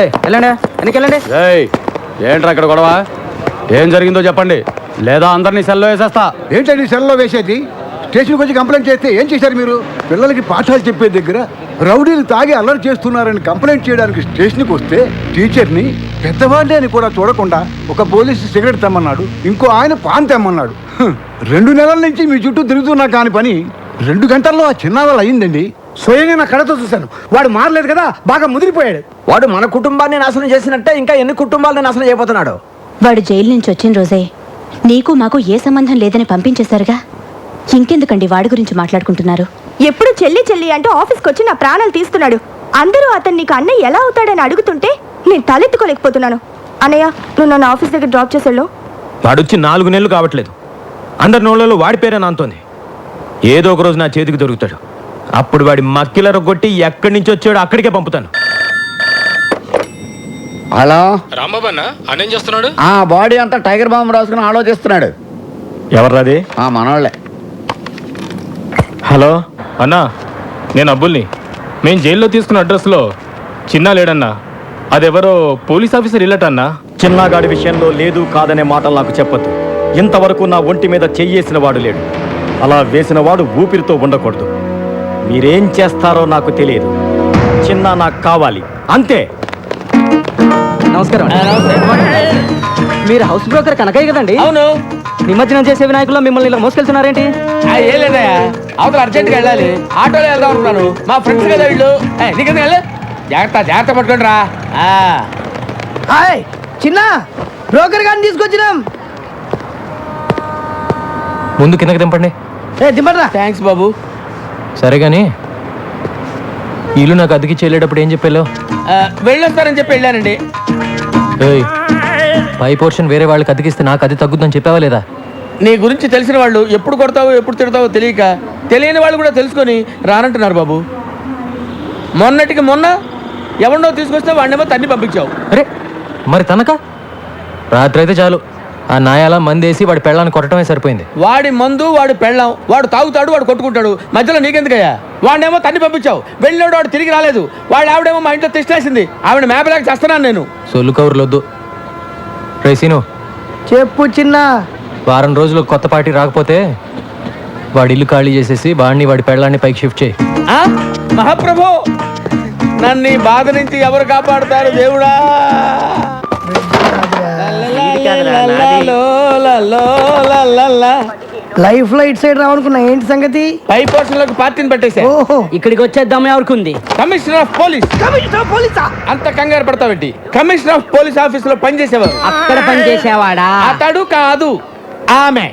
ఏయ్, వెళ్ళండి. వెనక్కి వెళ్ళండి. ఏయ్ ఏంట్రా ఇక్కడ గొడవ? ఏం జరిగిందో చెప్పండి. లేదా అందరినీ సెల్లో వేసేస్తా. ఏంటండి సెల్లో వేసేది? స్టేషన్కి వచ్చి కంప్లైంట్ చేస్తే ఏం చేశారు మీరు? పిల్లలకి పాఠాలు చెప్పే దగ్గర రౌడీలు తాగి అల్లరి చేస్తున్నారని కంప్లైంట్ చేయడానికి స్టేషన్కి వస్తే టీచర్ని పెద్దవాళ్ళే అని కూడా చూడకుండా ఒక పోలీసు సిగరెట్ తెమ్మన్నాడు. ఇంకో ఆయన పాన్ తెమ్మన్నాడు. రెండు నెలల నుంచి మీ చుట్టూ తిరుగుతున్నా కాని పని రెండు గంటల్లో ఆ చిన్నావాళ్ళు అయిందండి స్వయంగా నా కళ్ళతో చూశాను. వాడు మారలేదు కదా బాగా ముదిరిపోయాడు. వాడు మన కుటుంబాన్ని నాశనం చేసినట్టే ఇంకా ఎన్ని కుటుంబాలని నాశనం చేయబోతున్నాడు? వాడు జైలు నుంచి వచ్చిన రోజే నీకు మాకు ఏ సంబంధం లేదని పంపించేశారుగా? ఇంకెందుకండి వాడి గురించి మాట్లాడుకుంటున్నారు? ఎప్పుడు చెల్లి చెల్లి అంటూ ఆఫీస్కి వచ్చి నా ప్రాణాలు తీస్తున్నాడు. అందరూ అతను నీకు అన్నయ్య ఎలా అవుతాడని అడుగుతుంటే నేను తలెత్తుకోలేకపోతున్నాను. అన్నయ్య నువ్వు నన్ను ఆఫీస్ దగ్గర డ్రాప్ చేసేళ్ళు. వాడొచ్చి నాలుగు నెలలు కావట్లేదు. అందరి నోళ్ళలో వాడి పేరే నాంతోంది. ఏదో ఒక రోజు నా చేతికి దొరుకుతాడు. అప్పుడు వాడి మక్కిల రొగ్గొట్టి ఎక్కడి నుంచి వచ్చాడో అక్కడికే పంపుతాను. హలో? అన్నేం చేస్తున్నాడు? ఆ బాడీ అంతా టైగర్ బాంబు రాసుకుని ఆలోచిస్తున్నాడు. ఎవర్రాది ఆ మనోళ్ళే. హలో? అన్నా నేను అబ్బుల్ని. మేము జైల్లో తీసుకున్న అడ్రస్లో చిన్న లేడన్నా. అదెవరో పోలీస్ ఆఫీసర్ ఇల్లట అన్నా. చిన్నగాడి విషయంలో లేదు కాదనే మాటలు నాకు చెప్పొద్దు. ఇంతవరకు నా ఒంటి మీద చెయ్యేసిన వాడు లేడు. అలా వేసిన వాడు ఊపిరితో ఉండకూడదు. మీరేం చేస్తారో నాకు తెలియదు. చిన్న నాకు కావాలి. అంతే. నమస్కారం మీరు హౌస్ బ్రోకర్ కనకయ్య కదండి? అవును. నిమజ్జనం చేసే వినాయకుల్లో మిమ్మల్ని ఇలా మోసుకెళ్తున్నారేంటి? ఏం లేదయ్యా. అవతల అర్జెంట్గా వెళ్ళాలి. ఆటోలో వెళ్దాం అనుకున్నాను. మా ఫ్రెండ్స్ కదా వీళ్ళు. జాగ్రత్త జాగ్రత్త పట్టుకోండి రా హాయ్ చిన్న బ్రోకర్ గారిని తీసుకొచ్చినాం. ముందు కిందకి దింపండి. ఏ థ్యాంక్స్ బాబు. సరే కానీ ఇల్లు నాకు అద్దెకి చెల్లేటప్పుడు ఏం చెప్పాలో? వెళ్ళొస్తారని చెప్పి వెళ్ళానండి. ఏయ్ పై పోర్షన్ వేరే వాళ్ళకి అతికిస్తే నాకు అది తగ్గుద్దని చెప్పావా లేదా? నీ గురించి తెలిసిన వాళ్ళు ఎప్పుడు కొడతావో ఎప్పుడు తిడతావో తెలియక తెలియని వాళ్ళు కూడా తెలుసుకొని రానంటున్నారు బాబు. మొన్నటికి మొన్న ఎవరినో తీసుకొస్తే వాడినేమో తన్ని పంపించావు. అరే మరి తనక? రాత్రి అయితే చాలు. ఆ నాయాల మందేసి వాడి పెళ్ళాన్ని కొట్టడమే సరిపోయింది. వాడి మందు వాడు పెళ్ళాం వాడు తాగుతాడు వాడు కొట్టుకుంటాడు. మధ్యలో నీకెందుకయ్యా? వాడినేమో తన్ని పంపించావు. వెళ్ళినోడు వాడు తిరిగి రాలేదు. వాడు ఆవిడేమో మా ఇంట్లో తిష్టేసింది ఆవిడ మేపలేక చేస్తున్నాను నేను. సొల్లు కౌరులొద్దు. రేసీను చెప్పు చిన్న. వారం రోజులు కొత్త పార్టీ రాకపోతే వాడి ఇల్లు ఖాళీ చేసేసి వాడిని వాడి పెళ్ళాన్ని పైకి షిఫ్ట్ చేయి. ఆ? మహాప్రభు నన్ను బాధ నుంచి ఎవరు కాపాడుతారు దేవుడా? లైఫ్లో ఇటు సైడ్ రావనుకున్నా ఏంటి సంగతి? పై పోర్షన్లోకి పార్టీని పెట్టేసా. ఓహో. ఇక్కడికి వచ్చేద్దాం ఎవరికి కమిషనర్ ఆఫ్ పోలీస్. కమిషనర్ పోలీసా? అంత కంగారు పడతావేంటి కమిషనర్ ఆఫ్ పోలీస్ ఆఫీస్లో పనిచేసేవారు. అక్కడ పని చేసేవాడా అతడు కాదు ఆమె.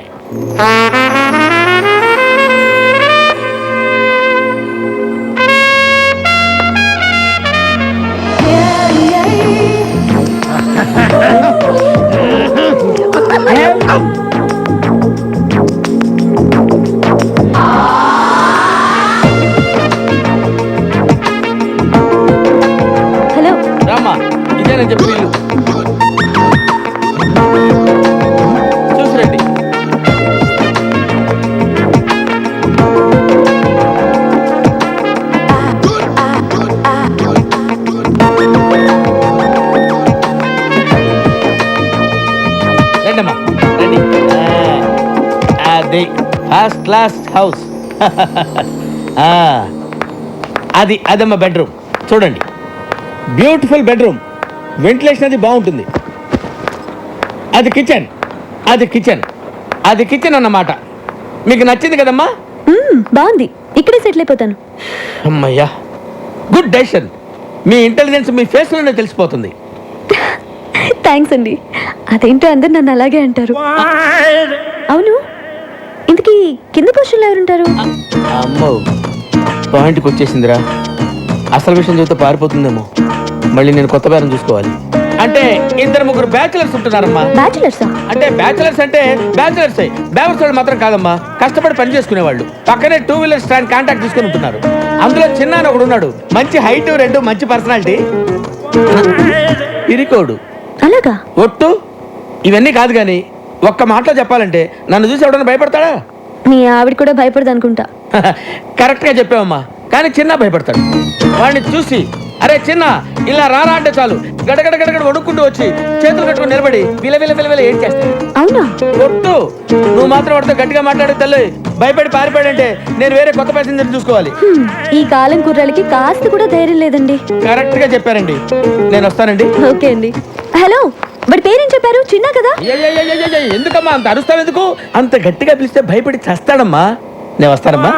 ఫస్ట్ క్లాస్ హౌస్ అది అదమ్మా బెడ్రూమ్ చూడండి. బ్యూటిఫుల్ బెడ్రూమ్ వెంటిలేషన్ అది బాగుంటుంది. అది కిచెన్ అది కిచెన్ అది కిచెన్ అన్నమాట. మీకు నచ్చింది కదమ్మా? బాగుంది. ఇక్కడే సెటిల్ అయిపోతాను. అమ్మయ్యా. గుడ్ డెసిషన్ మీ ఇంటెలిజెన్స్ మీ ఫేస్లోనే తెలిసిపోతుంది. థ్యాంక్స్ అండి. అదేంటో అందరు నన్ను అలాగే అంటారు. అవును. ఇంతకీ కింద పోస్టులు ఎవరుంటారు? అమ్మో పాయింట్కి వచ్చేసిందిరా. అసలు విషయం చెబితే పారిపోతుందేమో. మళ్ళీ నేను కొత్త బేరం చూసుకోవాలి. అంటే ఇద్దరు ముగ్గురు బ్యాచులర్స్ ఉంటున్నారమ్మా. బ్యాచులర్సా? అంటే బ్యాచులర్స్ అంటే బ్యాచులర్స్. బ్యాచులర్స్ వాళ్ళు మాత్రం కాదమ్మా. కష్టపడి పని చేసుకునే వాళ్ళు పక్కనే టూ వీలర్ స్టాండ్ కాంటాక్ట్ తీసుకుని ఉంటున్నారు. అందులో చిన్న అని ఒకడు ఉన్నాడు. మంచి హైట్ రెండు మంచి పర్సనాలిటీ ఇరికోడు. అలాగా? ఒట్టు? ఇవన్నీ కాదు కానీ ఒక్క మాటలో చెప్పాలంటే నన్ను చూసి ఎవడన్నా భయపడతాడా? మీ ఆవిడ కూడా భయపడదు అనుకుంటా కరెక్ట్గా చెప్పావమ్మా. కానీ చిన్న భయపడతాడు. వాడిని చూసి అరే చిన్న ఇలా రారా అంటే చాలు. గడగడ గడగడ వణుక్కుంటూ వచ్చి చేతులు కట్టుకుని నిలబడి విల విల విల విల ఏం చేస్తాను అవునా? నువ్వు మాత్రం వాడితో గట్టిగా మాట్లాడే తల్లి భయపడి పారిపోయాడంటే నేను వేరే కొత్త ప్యాసింజర్ చూసుకోవాలి. ఈ కాలం కుర్రాళ్ళకి కాస్త కూడా ధైర్యం లేదండి. కరెక్ట్గా చెప్పారండి. నేను వస్తానండి. ఓకే అండి. హలో. వాడి చిన్న కదా? ఎందుకమ్మా అంత అరుస్తావు ఎందుకు అంత గట్టిగా పిలిస్తే భయపడి చస్తాడమ్మా నేను వస్తానమ్మా